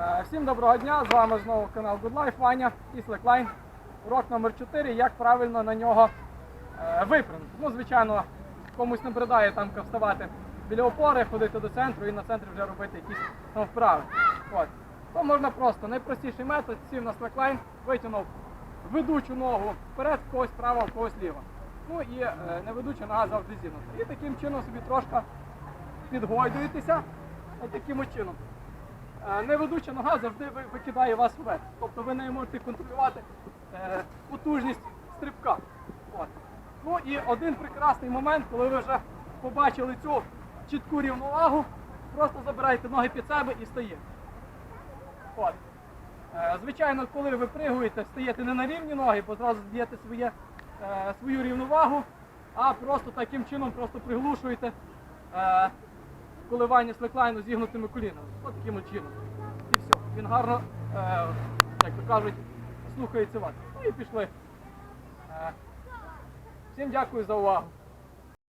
Е, Всім доброго дня! З вами знову канал Good Life, Ваня і Slackline. Урок номер 4 як правильно на нього е, випрямити. Ну, звичайно, комусь не придає там вставати біля опори, ходити до центру і на центрі вже робити якісь там вправи. От. То можна просто найпростіший метод, сів на Slackline, витягнув ведучу ногу вперед, когось справа, в когось ліва. Ну і е, неведуча нога завжди зігнута. І таким чином собі трошки підгойдуєтеся. Таким чином. Неведуча нога завжди викидає вас вверх. Тобто ви не можете контролювати е, потужність стрибка. От. Ну і один прекрасний момент, коли ви вже побачили цю чітку рівновагу, просто забирайте ноги під себе і стаєте. От. Е, Звичайно, коли ви пригуєте, стаєте не на рівні ноги, бо зразу здаєте своє, е, свою рівновагу, а просто таким чином просто приглушуєте коливання слеклайну зігнутими колінами. От таким чином. І все. Він гарно, е, як то кажуть, слухається вас. Ну і пішли. Е, всім дякую за увагу.